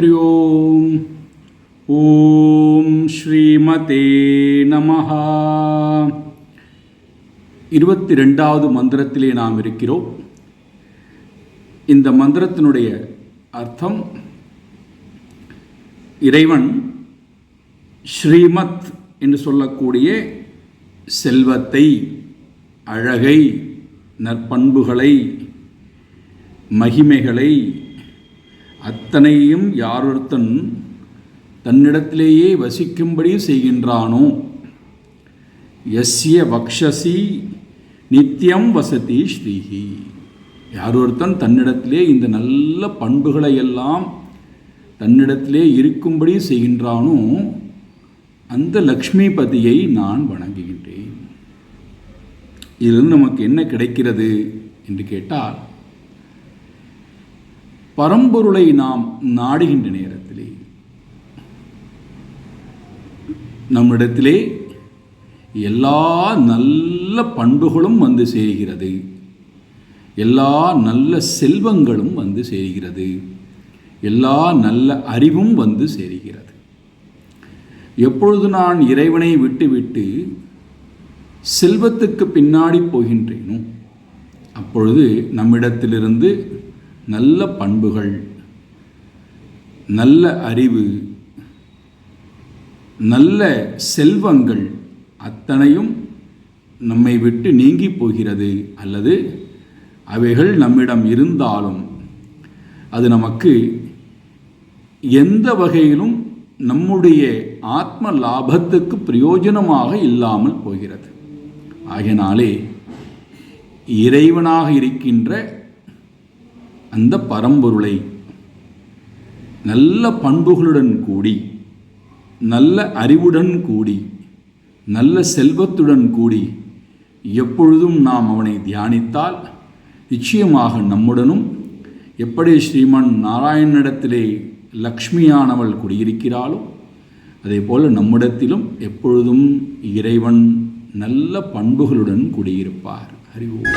हरि ஓம் ॐ ஸ்ரீமதே நமஹா இருபத்தி ரெண்டாவது மந்திரத்திலே நாம் இருக்கிறோம். இந்த மந்திரத்தினுடைய அர்த்தம் இறைவன் ஸ்ரீமத் என்று சொல்லக்கூடிய செல்வத்தை அழகை நற்பண்புகளை மகிமைகளை அத்தனையும் யாரொருத்தன் தன்னிடத்திலேயே வசிக்கும்படி செய்கின்றானோ? எஸ்ய வக்ஷசி நித்தியம் வசதி ஸ்ரீஹி. யாரொருத்தன் தன்னிடத்திலே இந்த நல்ல பண்புகளை எல்லாம் தன்னிடத்திலே இருக்கும்படி செய்கின்றானோ அந்த லக்ஷ்மிபதியை நான் வணங்குகின்றேன். இதிலிருந்து நமக்கு என்ன கிடைக்கிறது என்று கேட்டால் பரம்பொருளை நாம் நாடுகின்ற நேரத்திலே நம்மிடத்திலே எல்லா நல்ல பண்புகளும் வந்து சேர்கிறது. எல்லா நல்ல செல்வங்களும் வந்து சேர்கிறது. எல்லா நல்ல அறிவும் வந்து சேர்கிறது. எப்பொழுது நான் இறைவனை விட்டுவிட்டு செல்வத்துக்கு பின்னாடி போகின்றேனோ அப்பொழுது நம்மிடத்திலிருந்து நல்ல பண்புகள் நல்ல அறிவு நல்ல செல்வங்கள் அத்தனையும் நம்மை விட்டு நீங்கி போகிறது அல்லது அவைகள் நம்மிடம் இருந்தாலும் அது நமக்கு எந்த வகையிலும் நம்முடைய ஆத்ம லாபத்துக்கு பிரயோஜனமாக இல்லாமல் போகிறது. ஆகினாலே இறைவனாக இருக்கின்ற அந்த பரம்பொருளை நல்ல பண்புகளுடன் கூடி நல்ல அறிவுடன் கூடி நல்ல செல்வத்துடன் கூடி எப்பொழுதும் நாம் அவனை தியானித்தால் நிச்சயமாக நம்முடனும் எப்படி ஸ்ரீமன் நாராயணனிடத்திலே லக்ஷ்மியானவள் குடியிருக்கிறாளோ அதே போல் நம்மிடத்திலும் எப்பொழுதும் இறைவன் நல்ல பண்புகளுடன் குடியிருப்பார். அறிவோம்